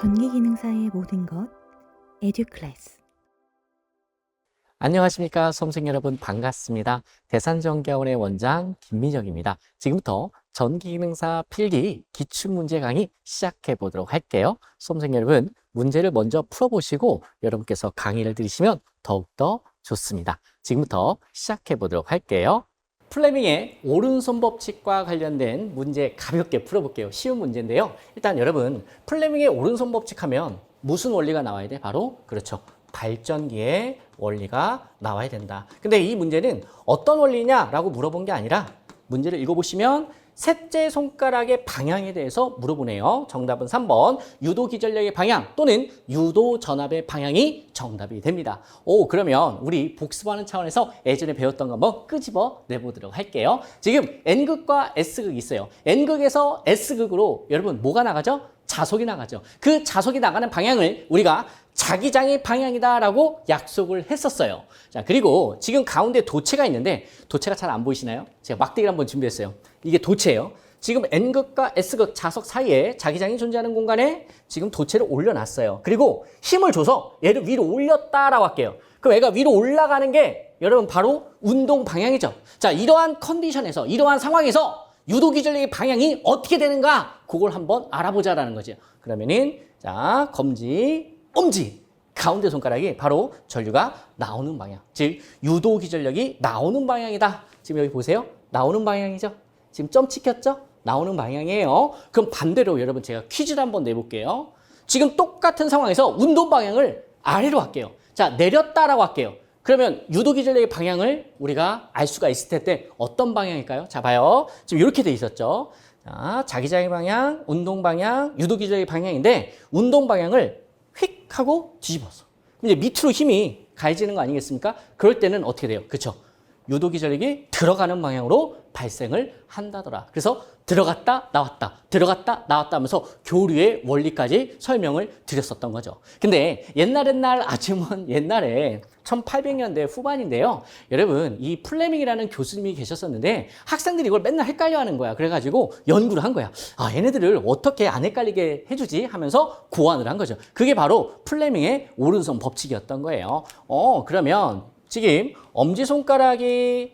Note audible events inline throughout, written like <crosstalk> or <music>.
전기기능사의 모든 것 에듀클래스 안녕하십니까 수험생 여러분 반갑습니다. 대산전기학원의 원장 김민혁입니다. 지금부터 전기기능사 필기 기출문제 강의 시작해 보도록 할게요. 수험생 여러분 문제를 먼저 풀어보시고 여러분께서 강의를 들으시면 더욱더 좋습니다. 지금부터 시작해 보도록 할게요. 플레밍의 오른손 법칙과 관련된 문제 가볍게 풀어볼게요. 쉬운 문제인데요. 일단 여러분 플레밍의 오른손 법칙 하면 무슨 원리가 나와야 돼? 바로 그렇죠. 발전기의 원리가 나와야 된다. 근데 이 문제는 어떤 원리냐라고 물어본 게 아니라 문제를 읽어보시면 셋째 손가락의 방향에 대해서 물어보네요. 정답은 3번 유도 기전력의 방향 또는 유도 전압의 방향이 정답이 됩니다. 오 그러면 우리 복습하는 차원에서 예전에 배웠던 거 한번 끄집어 내보도록 할게요. 지금 N극과 S극이 있어요. N극에서 S극으로 여러분 뭐가 나가죠? 자속이 나가죠. 그 자속이 나가는 방향을 우리가 자기장의 방향이다라고 약속을 했었어요. 자, 그리고 지금 가운데 도체가 있는데 도체가 잘 안 보이시나요? 제가 막대기를 한번 준비했어요. 이게 도체예요. 지금 N극과 S극 자석 사이에 자기장이 존재하는 공간에 지금 도체를 올려놨어요. 그리고 힘을 줘서 얘를 위로 올렸다라고 할게요. 그럼 얘가 위로 올라가는 게 여러분 바로 운동 방향이죠. 자, 이러한 컨디션에서 이러한 상황에서 유도 기전력의 방향이 어떻게 되는가? 그걸 한번 알아보자라는 거죠. 그러면은 자, 검지, 엄지. 가운데 손가락이 바로 전류가 나오는 방향. 즉 유도 기전력이 나오는 방향이다. 지금 여기 보세요. 나오는 방향이죠. 지금 점 찍혔죠? 나오는 방향이에요. 그럼 반대로 여러분 제가 퀴즈를 한번 내볼게요. 지금 똑같은 상황에서 운동 방향을 아래로 할게요. 자, 내렸다라고 할게요. 그러면 유도 기전력의 방향을 우리가 알 수가 있을 텐데 어떤 방향일까요? 자, 봐요. 지금 이렇게 돼 있었죠. 자, 자기장의 방향, 운동 방향, 유도 기전력의 방향인데 운동 방향을 휙 하고 뒤집어서. 이제 밑으로 힘이 가해지는 거 아니겠습니까? 그럴 때는 어떻게 돼요? 그렇죠? 유도 기전력이 들어가는 방향으로 발생을 한다더라. 그래서 들어갔다 나왔다 들어갔다 나왔다 하면서 교류의 원리까지 설명을 드렸었던 거죠. 근데 옛날 옛날 먼 옛날에 1800년대 후반인데요. 여러분 이 플레밍이라는 교수님이 계셨었는데 학생들이 이걸 맨날 헷갈려 하는 거야. 그래가지고 연구를 한 거야. 아 얘네들을 어떻게 안 헷갈리게 해주지 하면서 고안을 한 거죠. 그게 바로 플레밍의 오른손 법칙이었던 거예요. 어 그러면 지금 엄지손가락이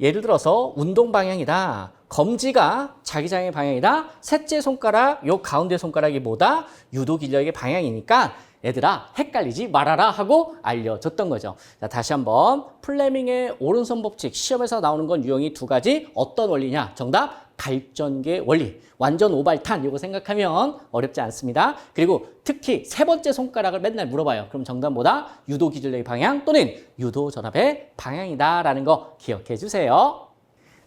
예를 들어서 운동 방향이다. 검지가 자기장의 방향이다. 셋째 손가락, 요 가운데 손가락이 뭐다? 유도 기력의 방향이니까 얘들아 헷갈리지 말아라 하고 알려줬던 거죠. 자, 다시 한번 플레밍의 오른손 법칙 시험에서 나오는 건 유형이 두 가지 어떤 원리냐? 정답 발전계 원리. 완전 오발탄 이거 생각하면 어렵지 않습니다. 그리고 특히 세 번째 손가락을 맨날 물어봐요. 그럼 정답보다 유도 기준력의 방향 또는 유도 전압의 방향이다라는 거 기억해 주세요.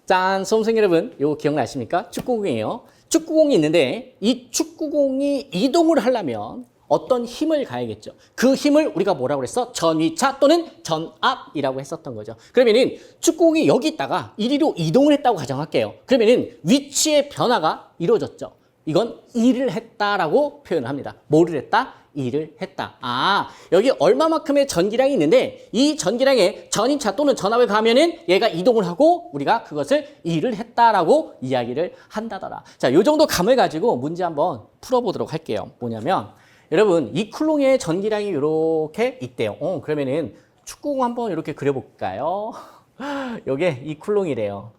짠, 수험생 여러분, 이거 기억나십니까? 축구공이에요. 축구공이 있는데 이 축구공이 이동을 하려면 어떤 힘을 가야겠죠. 그 힘을 우리가 뭐라고 그랬어? 전위차 또는 전압이라고 했었던 거죠. 그러면은 축구공이 여기 있다가 이리로 이동을 했다고 가정할게요. 그러면은 위치의 변화가 이루어졌죠. 이건 일을 했다라고 표현을 합니다. 뭐를 했다? 일을 했다. 아, 여기 얼마만큼의 전기량이 있는데 이 전기량에 전위차 또는 전압을 가면은 얘가 이동을 하고 우리가 그것을 일을 했다라고 이야기를 한다더라. 자, 요 정도 감을 가지고 문제 한번 풀어보도록 할게요. 뭐냐면 여러분 이 쿨롱의 전기량이 이렇게 있대요. 어, 그러면은 축구공 한번 이렇게 그려볼까요? <laughs> 요게 이 쿨롱이래요.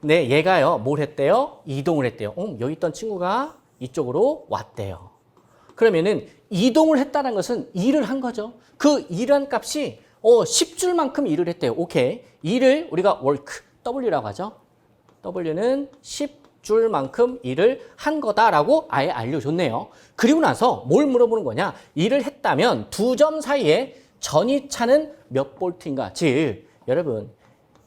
근데 얘가요 뭘 했대요? 이동을 했대요. 어, 여기 있던 친구가 이쪽으로 왔대요. 그러면은 이동을 했다는 것은 일을 한 거죠. 그 일한 값이 어, 10줄만큼 일을 했대요. 오케이. 일을 우리가 work, W라고 하죠. W는 10 줄 만큼 일을 한 거다라고 아예 알려줬네요. 그리고 나서 뭘 물어보는 거냐? 일을 했다면 두 점 사이에 전이차는 몇 볼트인가? 즉, 여러분,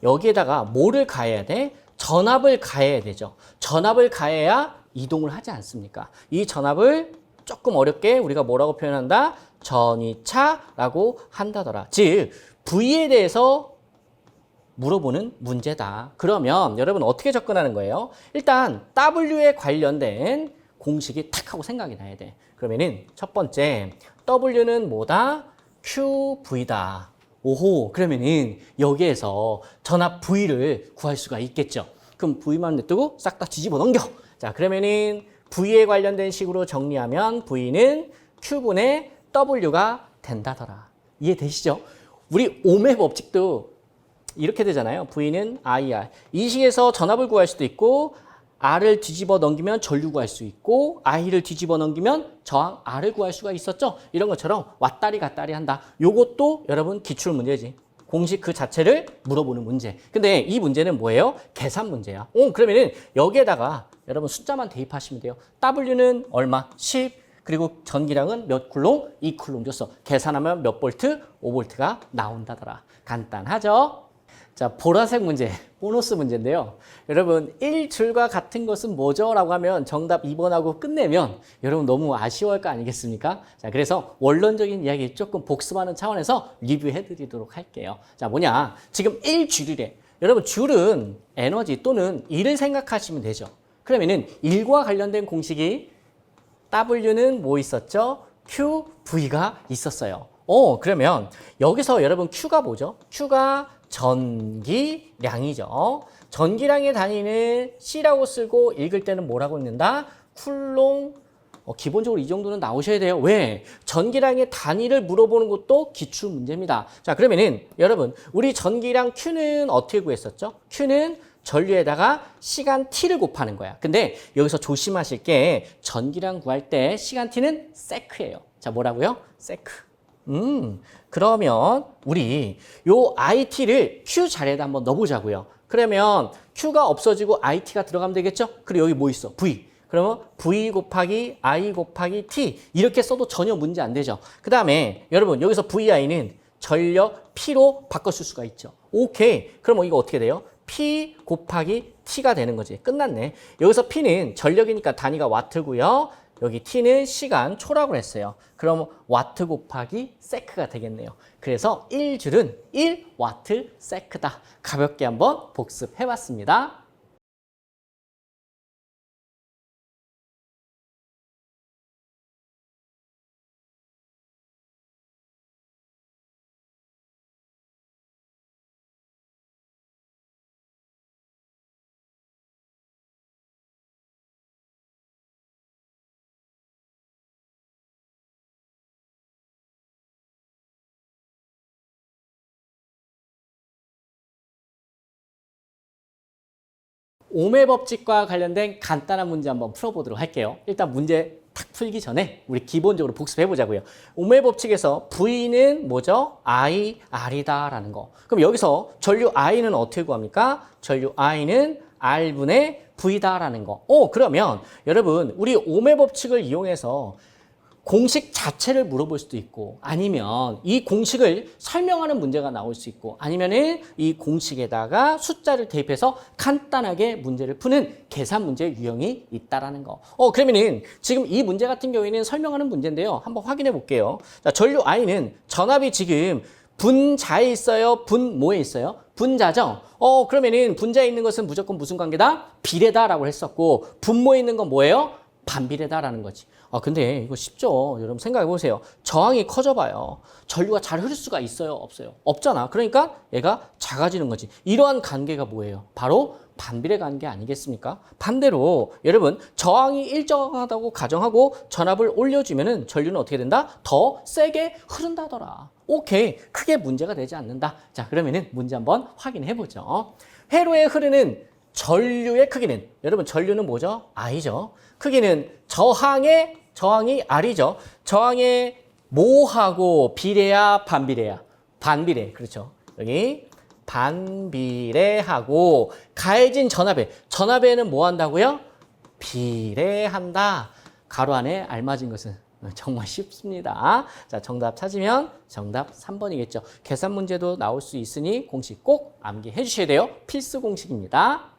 여기에다가 뭐를 가해야 돼? 전압을 가해야 되죠. 전압을 가해야 이동을 하지 않습니까? 이 전압을 조금 어렵게 우리가 뭐라고 표현한다? 전이차라고 한다더라. 즉, V에 대해서 물어보는 문제다. 그러면 여러분 어떻게 접근하는 거예요? 일단 W에 관련된 공식이 탁 하고 생각이 나야 돼. 그러면은 첫 번째 W는 뭐다? QV다. 오호, 그러면은 여기에서 전압 V를 구할 수가 있겠죠. 그럼 V만 냅두고 싹 다 뒤집어 넘겨. 자, 그러면은 V에 관련된 식으로 정리하면 V는 Q분의 W가 된다더라. 이해되시죠? 우리 오의 법칙도 이렇게 되잖아요. V는 IR. 이 식에서 전압을 구할 수도 있고 R을 뒤집어 넘기면 전류 구할 수 있고 I를 뒤집어 넘기면 저항 R을 구할 수가 있었죠. 이런 것처럼 왔다리 갔다리 한다. 요것도 여러분 기출 문제지. 공식 그 자체를 물어보는 문제. 근데 이 문제는 뭐예요? 계산 문제야. 오, 그러면은 여기에다가 여러분 숫자만 대입하시면 돼요. W는 얼마? 10. 그리고 전기량은 몇 쿨롱? 2쿨롱 줬어. 계산하면 몇 볼트? 5볼트가 나온다더라. 간단하죠? 자, 보라색 문제, <laughs> 보너스 문제인데요. 여러분, 1줄과 같은 것은 뭐죠? 라고 하면 정답 2번하고 끝내면 여러분 너무 아쉬워할 거 아니겠습니까? 자, 그래서 원론적인 이야기 조금 복습하는 차원에서 리뷰해 드리도록 할게요. 자, 뭐냐. 지금 1줄이래. 여러분, 줄은 에너지 또는 일을 생각하시면 되죠. 그러면은 일과 관련된 공식이 W는 뭐 있었죠? Q, V가 있었어요. 어, 그러면 여기서 여러분 Q가 뭐죠? Q가 전기량이죠. 전기량의 단위는 C라고 쓰고 읽을 때는 뭐라고 읽는다? 쿨롱. 어, 기본적으로 이 정도는 나오셔야 돼요. 왜? 전기량의 단위를 물어보는 것도 기출 문제입니다. 자, 그러면은 여러분, 우리 전기량 Q는 어떻게 구했었죠? Q는 전류에다가 시간 t를 곱하는 거야. 근데 여기서 조심하실 게 전기량 구할 때 시간 t는 세크예요. 자, 뭐라고요? 세크. 음, 그러면 우리 요 it를 q 자리에다 한번 넣어보자고요. 그러면 q가 없어지고 it가 들어가면 되겠죠? 그리고 여기 뭐 있어? v. 그러면 v 곱하기 i 곱하기 t 이렇게 써도 전혀 문제 안 되죠. 그 다음에 여러분 여기서 vi는 전력 p로 바꿔 쓸 수가 있죠. 오케이. 그러면 이거 어떻게 돼요? P 곱하기 T가 되는 거지. 끝났네. 여기서 P는 전력이니까 단위가 와트고요. 여기 T는 시간 초라고 했어요. 그럼 와트 곱하기 세크가 되겠네요. 그래서 1줄은 1와트 세크다. 가볍게 한번 복습해 봤습니다. 오매 법칙과 관련된 간단한 문제 한번 풀어보도록 할게요. 일단 문제 탁 풀기 전에 우리 기본적으로 복습해 보자고요. 오매 법칙에서 V는 뭐죠? I, R이다 라는 거. 그럼 여기서 전류 I는 어떻게 구합니까? 전류 I는 R분의 V다라는 거. 오, 그러면 여러분 우리 오매 법칙을 이용해서 공식 자체를 물어볼 수도 있고 아니면 이 공식을 설명하는 문제가 나올 수 있고 아니면은 이 공식에다가 숫자를 대입해서 간단하게 문제를 푸는 계산 문제 유형이 있다라는 거. 어 그러면은 지금 이 문제 같은 경우에는 설명하는 문제인데요. 한번 확인해 볼게요. 자, 전류 I는 전압이 지금 분자에 있어요? 분모에 있어요? 분자죠? 어, 그러면은 분자에 있는 것은 무조건 무슨 관계다? 비례다라고 했었고, 분모에 있는 건 뭐예요? 반비례다라는 거지. 아, 근데 이거 쉽죠. 여러분 생각해 보세요. 저항이 커져 봐요. 전류가 잘 흐를 수가 있어요? 없어요? 없잖아. 그러니까 얘가 작아지는 거지. 이러한 관계가 뭐예요? 바로 반비례 관계 아니겠습니까? 반대로 여러분 저항이 일정하다고 가정하고 전압을 올려주면은 전류는 어떻게 된다? 더 세게 흐른다더라. 오케이. 크게 문제가 되지 않는다. 자, 그러면은 문제 한번 확인해 보죠. 회로에 흐르는 전류의 크기는 여러분 전류는 뭐죠? I죠. 크기는 저항의 저항이 R이죠. 저항의 모하고 비례야 반비례야? 반비례. 그렇죠. 여기 반비례하고 가해진 전압에 전압에는 뭐 한다고요? 비례한다. 가로 안에 알맞은 것은 <laughs> 정말 쉽습니다. 자, 정답 찾으면 정답 3번이겠죠. 계산 문제도 나올 수 있으니 공식 꼭 암기해 주셔야 돼요. 필수 공식입니다.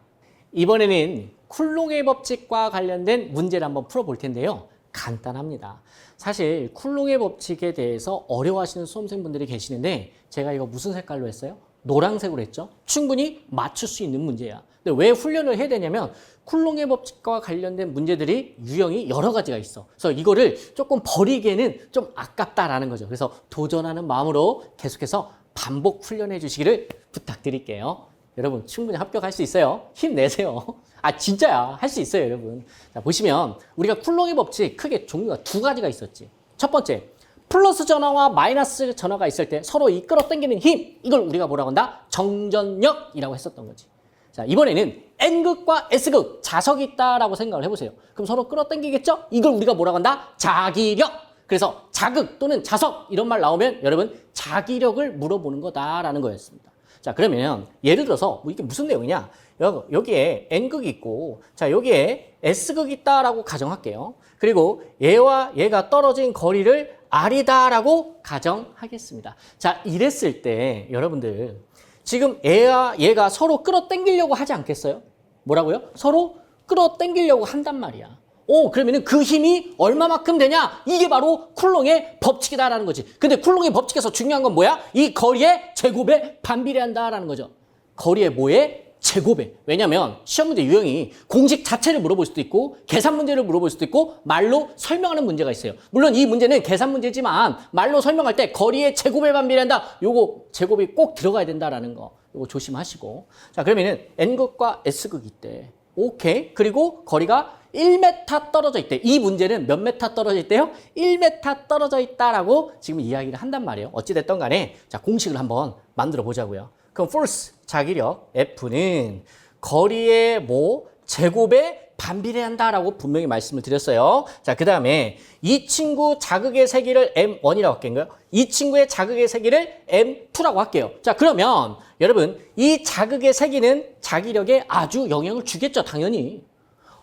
이번에는 쿨롱의 법칙과 관련된 문제를 한번 풀어볼 텐데요. 간단합니다. 사실 쿨롱의 법칙에 대해서 어려워하시는 수험생분들이 계시는데 제가 이거 무슨 색깔로 했어요? 노란색으로 했죠. 충분히 맞출 수 있는 문제야. 근데 왜 훈련을 해야 되냐면 쿨롱의 법칙과 관련된 문제들이 유형이 여러 가지가 있어. 그래서 이거를 조금 버리기에는 좀 아깝다라는 거죠. 그래서 도전하는 마음으로 계속해서 반복 훈련해 주시기를 부탁드릴게요. 여러분 충분히 합격할 수 있어요. 힘내세요. <laughs> 아 진짜야 할 수 있어요 여러분. 자 보시면 우리가 쿨롱의 법칙 크게 종류가 두 가지가 있었지. 첫 번째 플러스 전화와 마이너스 전화가 있을 때 서로 이 끌어당기는 힘 이걸 우리가 뭐라고 한다? 정전력이라고 했었던 거지. 자 이번에는 N극과 S극 자석이 있다라고 생각을 해보세요. 그럼 서로 끌어당기겠죠? 이걸 우리가 뭐라고 한다? 자기력. 그래서 자극 또는 자석 이런 말 나오면 여러분 자기력을 물어보는 거다라는 거였습니다. 자 그러면 예를 들어서 뭐 이게 무슨 내용이냐? 여- 여기에 N극이 있고 자 여기에 S극이 있다라고 가정할게요. 그리고 얘와 얘가 떨어진 거리를 R이다라고 가정하겠습니다. 자 이랬을 때 여러분들 지금 얘와 얘가 서로 끌어당기려고 하지 않겠어요? 뭐라고요? 서로 끌어당기려고 한단 말이야. 오, 그러면은 그 힘이 얼마만큼 되냐? 이게 바로 쿨롱의 법칙이다라는 거지. 근데 쿨롱의 법칙에서 중요한 건 뭐야? 이 거리의 제곱에 반비례한다라는 거죠. 거리의 뭐에? 제곱에. 왜냐면 시험 문제 유형이 공식 자체를 물어볼 수도 있고 계산 문제를 물어볼 수도 있고 말로 설명하는 문제가 있어요. 물론 이 문제는 계산 문제지만 말로 설명할 때 거리의 제곱에 반비례한다. 요거 제곱이 꼭 들어가야 된다라는 거. 요거 조심하시고. 자, 그러면은 N극과 S극이 있대. 오케이. 그리고 거리가 1m 떨어져 있대. 이 문제는 몇 메타 떨어져 있대요? 1m 떨어져 있다라고 지금 이야기를 한단 말이에요. 어찌됐든 간에 자, 공식을 한번 만들어 보자고요. 그럼 force 자기력 F는 거리의 뭐 제곱에 반비례한다라고 분명히 말씀을 드렸어요. 자, 그 다음에 이 친구 자극의 세기를 M1이라고 할게요. 이 친구의 자극의 세기를 M2라고 할게요. 자, 그러면 여러분 이 자극의 세기는 자기력에 아주 영향을 주겠죠, 당연히.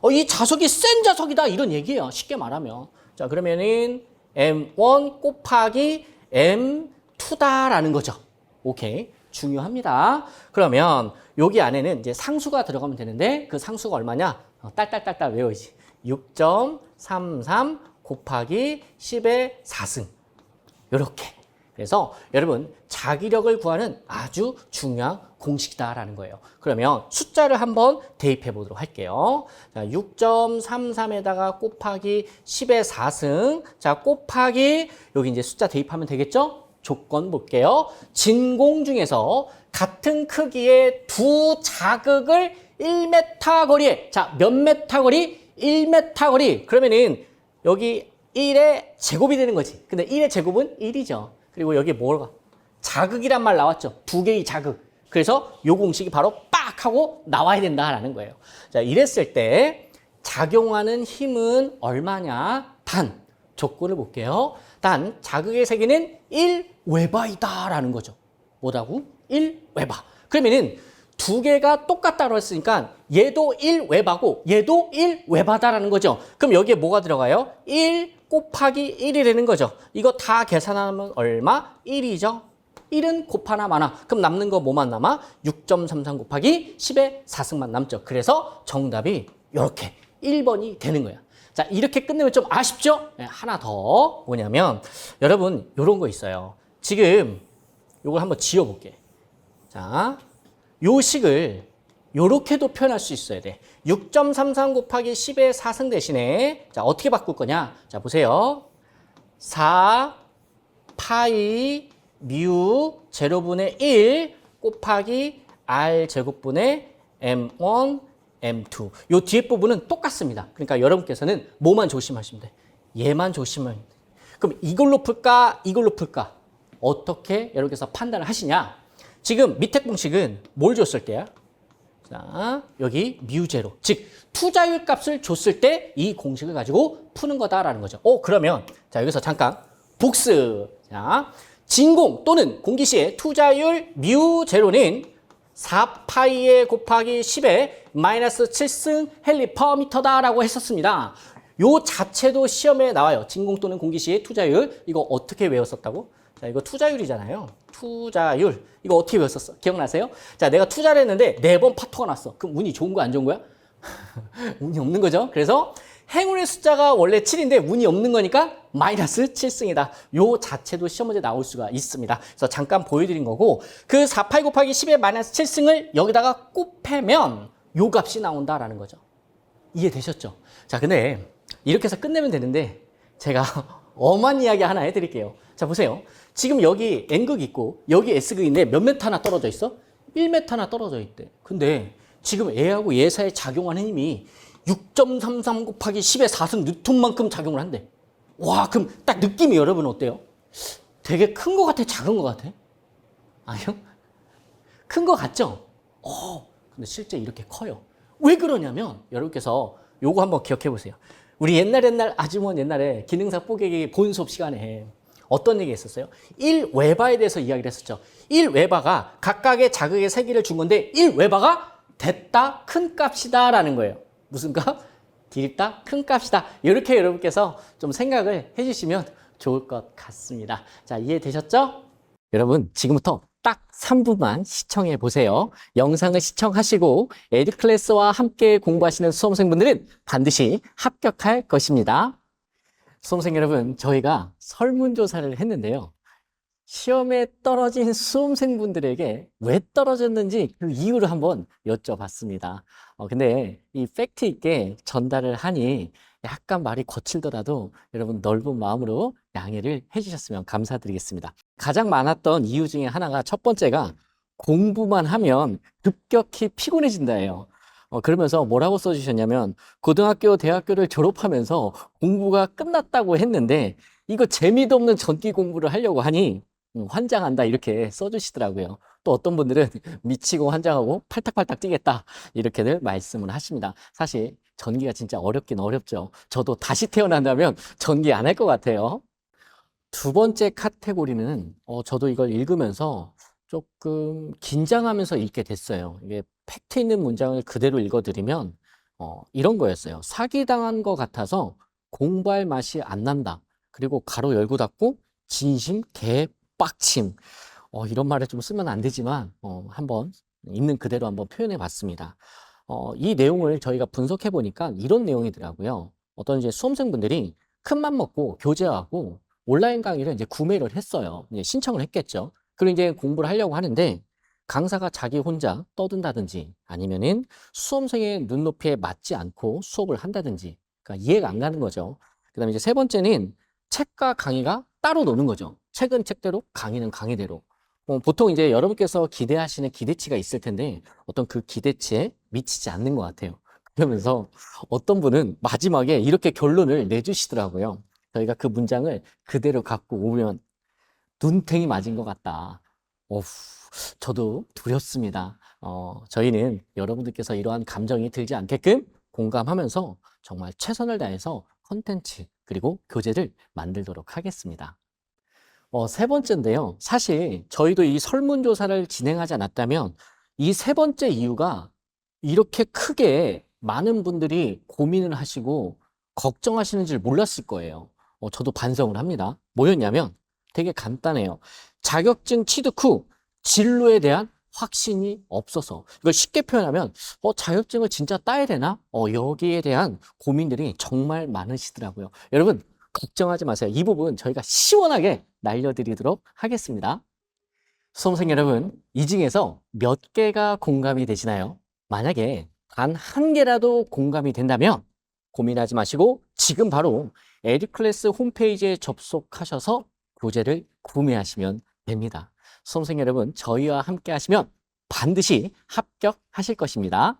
어, 이 자석이 센 자석이다 이런 얘기예요. 쉽게 말하면. 자, 그러면은 M1 곱하기 M2다라는 거죠. 오케이. 중요합니다. 그러면 여기 안에는 이제 상수가 들어가면 되는데 그 상수가 얼마냐? 어, 딸딸딸딸 외워야지. 6.33 곱하기 10의 4승. 요렇게. 그래서 여러분 자기력을 구하는 아주 중요한 공식이다라는 거예요. 그러면 숫자를 한번 대입해 보도록 할게요. 자, 6.33에다가 곱하기 10의 4승. 자, 곱하기 여기 이제 숫자 대입하면 되겠죠? 조건 볼게요. 진공 중에서 같은 크기의 두 자극을 1m 거리에 자, 몇 메타 거리? 1m 거리. 그러면은 여기 1의 제곱이 되는 거지. 근데 1의 제곱은 1이죠. 그리고 여기 뭐가? 자극이란 말 나왔죠. 두 개의 자극. 그래서 요 공식이 바로 빡 하고 나와야 된다라는 거예요. 자, 이랬을 때 작용하는 힘은 얼마냐? 단 조건을 볼게요. 단 자극의 세기는 1 웨바이다라는 거죠. 뭐라고? 1 웨바. 그러면은 두 개가 똑같다고 했으니까 얘도 1 웨바고 얘도 1 웨바다라는 거죠. 그럼 여기에 뭐가 들어가요? 1 곱하기 1이 되는 거죠. 이거 다 계산하면 얼마? 1이죠. 1은 곱하나 마나. 그럼 남는 거 뭐만 남아? 6.33 곱하기 10의 4승만 남죠. 그래서 정답이 이렇게 1번이 되는 거야. 자, 이렇게 끝내면 좀 아쉽죠? 네, 하나 더 뭐냐면 여러분 이런 거 있어요. 지금 이걸 한번 지어볼게. 자, 요 식을 요렇게도 표현할 수 있어야 돼. 6.33 곱하기 10의 4승 대신에 자, 어떻게 바꿀 거냐? 자, 보세요. 4 파이 뮤 제로분의 1 곱하기 r 제곱분의 m1 m2. 요 뒤에 부분은 똑같습니다. 그러니까 여러분께서는 뭐만 조심하시면 돼? 얘만 조심하면 돼. 그럼 이걸로 풀까? 이걸로 풀까? 어떻게 여러분께서 판단을 하시냐? 지금 밑에 공식은 뭘 줬을 때야? 자, 여기 뮤제로. 즉, 투자율 값을 줬을 때 이 공식을 가지고 푸는 거다라는 거죠. 어, 그러면, 자, 여기서 잠깐, 복습. 자, 진공 또는 공기시의 투자율 뮤 제로는 4파이에 곱하기 10에 마이너스 7승 헬리퍼미터다라고 했었습니다. 요 자체도 시험에 나와요. 진공 또는 공기시의 투자율. 이거 어떻게 외웠었다고? 자, 이거 투자율이잖아요. 투자율. 이거 어떻게 외웠었어? 기억나세요? 자, 내가 투자를 했는데 네 번 파토가 났어. 그럼 운이 좋은 거 안 좋은 거야? <laughs> 운이 없는 거죠. 그래서 행운의 숫자가 원래 7인데 운이 없는 거니까 마이너스 7승이다. 요 자체도 시험 문제 나올 수가 있습니다. 그래서 잠깐 보여드린 거고 그 48 곱하기 10의 마이너스 7승을 여기다가 곱하면 요 값이 나온다라는 거죠. 이해되셨죠? 자, 근데 이렇게 해서 끝내면 되는데 제가 <laughs> 엄한 이야기 하나 해드릴게요. 자, 보세요. 지금 여기 N극 있고 여기 S극 있는데 몇 메타나 떨어져 있어? 1m나 떨어져 있대. 근데 지금 애하고 얘 사이에 작용하는 힘이 6.33 곱하기 10의 4승 뉴턴만큼 작용을 한대. 와, 그럼 딱 느낌이 여러분 어때요? 되게 큰거 같아? 작은 거 같아? 아니요? 큰거 같죠? 어, 근데 실제 이렇게 커요. 왜 그러냐면 여러분께서 요거 한번 기억해 보세요. 우리 옛날 옛날 아주머니 옛날에 기능사 뽀개기 본 수업 시간에 어떤 얘기 했었어요? 1웨바에 대해서 이야기를 했었죠. 1웨바가 각각의 자극의 세기를 준 건데 1웨바가 됐다 큰 값이다 라는 거예요. 무슨 값? 디립다 큰 값이다. 이렇게 여러분께서 좀 생각을 해주시면 좋을 것 같습니다. 자, 이해되셨죠? 여러분, 지금부터 딱 3분만 시청해 보세요. 영상을 시청하시고 에듀클래스와 함께 공부하시는 수험생분들은 반드시 합격할 것입니다. 수험생 여러분, 저희가 설문조사를 했는데요. 시험에 떨어진 수험생분들에게 왜 떨어졌는지 그 이유를 한번 여쭤봤습니다. 어, 근데 이 팩트 있게 전달을 하니 약간 말이 거칠더라도 여러분 넓은 마음으로 양해를 해주셨으면 감사드리겠습니다. 가장 많았던 이유 중에 하나가 첫 번째가 공부만 하면 급격히 피곤해진다예요. 어, 그러면서 뭐라고 써주셨냐면 고등학교, 대학교를 졸업하면서 공부가 끝났다고 했는데 이거 재미도 없는 전기 공부를 하려고 하니 음, 환장한다 이렇게 써주시더라고요. 또 어떤 분들은 <laughs> 미치고 환장하고 팔딱팔딱 뛰겠다 이렇게들 말씀을 하십니다. 사실 전기가 진짜 어렵긴 어렵죠. 저도 다시 태어난다면 전기 안 할 것 같아요. 두 번째 카테고리는 어, 저도 이걸 읽으면서 조금 긴장하면서 읽게 됐어요. 이게 팩트 있는 문장을 그대로 읽어드리면 어, 이런 거였어요. 사기당한 것 같아서 공부할 맛이 안 난다. 그리고 가로 열고 닫고 진심 개 빡침. 어, 이런 말을 좀 쓰면 안 되지만 어, 한번 있는 그대로 한번 표현해 봤습니다. 어, 이 내용을 저희가 분석해 보니까 이런 내용이더라고요. 어떤 이제 수험생분들이 큰 맘 먹고 교재하고 온라인 강의를 이제 구매를 했어요. 이제 신청을 했겠죠. 그리고 이제 공부를 하려고 하는데 강사가 자기 혼자 떠든다든지 아니면은 수험생의 눈높이에 맞지 않고 수업을 한다든지 그러니까 이해가 안 가는 거죠. 그다음에 이제 세 번째는 책과 강의가 따로 노는 거죠. 책은 책대로, 강의는 강의대로. 어, 보통 이제 여러분께서 기대하시는 기대치가 있을 텐데 어떤 그 기대치에 미치지 않는 것 같아요. 그러면서 어떤 분은 마지막에 이렇게 결론을 내주시더라고요. 저희가 그 문장을 그대로 갖고 오면 눈탱이 맞은 것 같다. 어후, 저도 두렵습니다. 어, 저희는 여러분들께서 이러한 감정이 들지 않게끔 공감하면서 정말 최선을 다해서 컨텐츠 그리고 교재를 만들도록 하겠습니다. 어, 세 번째인데요. 사실 저희도 이 설문조사를 진행하지 않았다면 이 세 번째 이유가 이렇게 크게 많은 분들이 고민을 하시고 걱정하시는 줄 몰랐을 거예요. 어, 저도 반성을 합니다. 뭐였냐면 되게 간단해요. 자격증 취득 후 진로에 대한 확신이 없어서 이걸 쉽게 표현하면 어, 자격증을 진짜 따야 되나? 어, 여기에 대한 고민들이 정말 많으시더라고요. 여러분 걱정하지 마세요. 이 부분 저희가 시원하게 날려드리도록 하겠습니다. 수험생 여러분, 이 중에서 몇 개가 공감이 되시나요? 만약에 단 한 개라도 공감이 된다면 고민하지 마시고 지금 바로 에듀클래스 홈페이지에 접속하셔서 교재를 구매하시면 됩니다. 수험생 여러분, 저희와 함께 하시면 반드시 합격하실 것입니다.